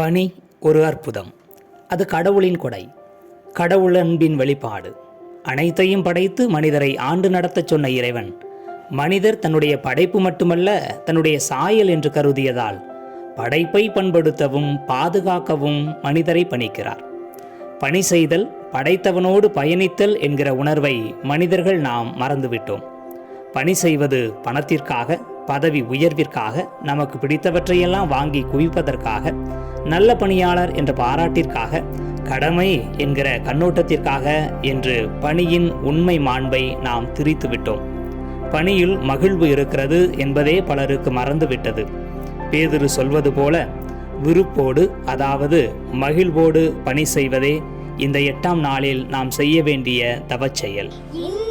பணி ஒரு அற்புதம். அது கடவுளின் கொடை. கடவுள் அன்பின் வெளிப்பாடு. அனைத்தையும் படைத்து மனிதரை ஆண்டு நடத்தச் சொன்ன இறைவன். மனிதர் தன்னுடைய படைப்பு மட்டுமல்ல தன்னுடைய சாயல் என்று கருதியதால் படைப்பை பண்படுத்தவும் பாதுகாக்கவும் மனிதரை பணிக்கிறார். பணி செய்தல் படைத்தவனோடு பயணித்தல் என்கிற உணர்வை மனிதர்கள் நாம் மறந்துவிட்டோம். பணி செய்வது பணத்திற்காக பதவி உயர்விற்காக நமக்கு பிடித்தவற்றையெல்லாம் வாங்கி குவிப்பதற்காக நல்ல பணியாளர் என்ற பாராட்டிற்காக கடமை என்கிற கண்ணோட்டத்திற்காக என்று பணியின் உண்மை மாண்பை நாம் திரித்துவிட்டோம் பணியில் மகிழ்வு இருக்கிறது என்பதே பலருக்கு மறந்துவிட்டது. பேதுரு சொல்வது போல விருப்போடு அதாவது மகிழ்வோடு பணி செய்வதே இந்த எட்டாம் நாளில் நாம் செய்ய வேண்டிய தவச்செயல் செயல்.